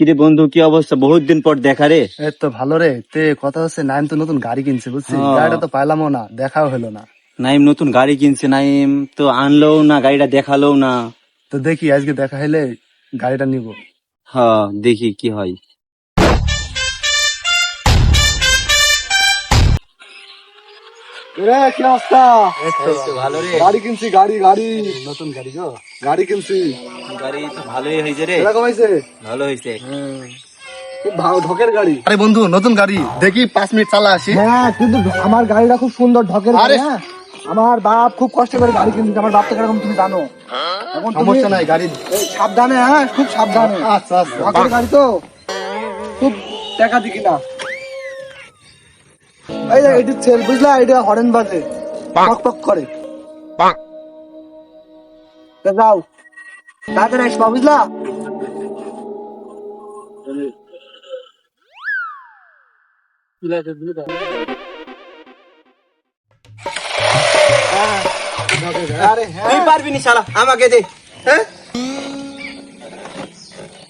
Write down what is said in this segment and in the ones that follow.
কিরে বন্ধু কি অবস্থা? বহুত দিন পর দেখা রে। এই তো ভালো রে। তে কথা হচ্ছে নাইম তো নতুন গাড়ি কিনছে বুঝছিস? হ্যাঁ। গাড়িটা তো পাইলামও না দেখাও হলো না। নাইম নতুন গাড়ি কিনছে নাইম। তো আনলো না গাড়িটা দেখাল না। তো দেখি আজকে দেখা হলে গাড়িটা নিব। হ্যাঁ দেখি কি হয়। কি অবস্থা? ভালো রে। গাড়ি কিনছি গাড়ি গাড়ি। নতুন গাড়ি গো। গাড়ি কিনছি। গাড়ি তো ভালোই হয়েছে রে। এরকম হয়েছে? ভালো হয়েছে। ঢকের গাড়ি। আরে বন্ধু নতুন গাড়ি। দেখি পাঁচ মিনিট চালা আসি। হ্যাঁ কিন্তু আমার গাড়িটা খুব সুন্দর ঢকের আরে! হ্যাঁ। আমার বাপ খুব কষ্ট করে গাড়ি কিনছে আমার বাপটা কীরকম তুমি জানো। এখন সমস্যা নাই গাড়ি সাবধানে হ্যাঁ খুব সাবধানে। আচ্ছা আচ্ছা। ঢকের গাড়ি তো খুব টাকা দিকি না। এই যে এটি সেল বুঝলা? এটা হরেন বাজে। পক। পক করে। যাও। তাড়াতাড়ি আসবা বুঝলা? আরে হ্যাঁ। তুই পারবি নি শালা। আমাকে দে। হ্যাঁ?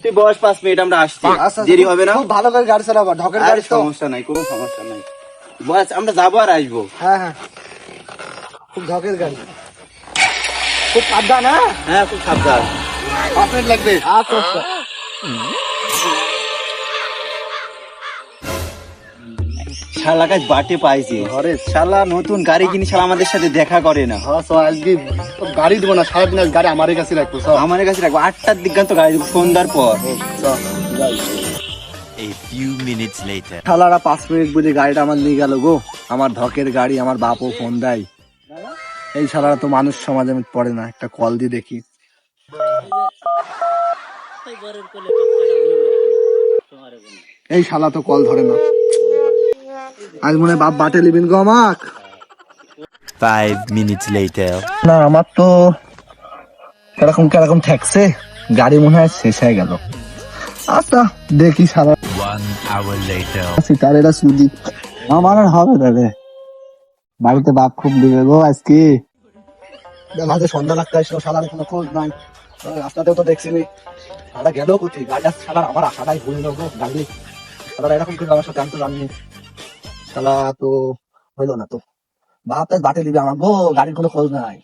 তুই বস পাঁচ মিনিট আমরা আসছি। আচ্ছা, দেরি হবে না? ভালো করে গাড়ি চালাবা ঢকের আর গাড়ি সমস্যা নাই কোনো সমস্যা নাই। বস আমরা যাব আর আসব। হ্যাঁ হ্যাঁ। খুব ঢকের গাড়ি। খুব সাবধান হ্যাঁ? হ্যাঁ খুব সাবধান। পাঁচ মিনিট লাগবে। আচ্ছা আচ্ছা। শালা কাজ বাটে পাইছে। ঘরে শালা নতুন গাড়ি কিনে শালা আমাদের সাথে দেখা করে না। হ্যাঁ তো আজকে গাড়ি দিব না সারাদিন আজ গাড়ি আমারই কাছে রাখব সব। আমার কাছে রাখব। আটটার দিকে তো গাড়ি দেবো সন্ধ্যার পর। A few minutes later. শালারা পাঁচ মিনিট বুঝে গাড়িটা আমার নিয়ে গেল গো। আমার ঢকের গাড়ি আমার বাপও ফোন দেয়। এই শালারা তো মানুষ সমাজে পড়ে না একটা কল দিয়ে দেখি। এই শালা তো কল ধরে না। আজ মনে বাপ বাটে লিবিন গো আমাক। Five minutes later. না আমার তো কীরকম কীরকম ঠেকছে গাড়ি মনে হয় শেষ হয়ে গেল। আচ্ছা দেখি সারা One hour later. সুদি আমার আর হবে না রে। বাড়িতে বাপ খুব দিবে গো আজকে। মাঝে সন্ধ্যা লাগতে আসলো সালার কোনো খোঁজ নাই। রাস্তাতেও তো দেখছি নি সারা গেল কোথায়? গাড়িটা সালার আমার আশাটাই ভুলে নেব গাড়ি। সালার এরকম করে আমার সাথে আমি তো জানি সালা তো হইল না তো। বাপ তাই বাটে দিবে আমার গো গাড়ির কোনো খোঁজ নাই।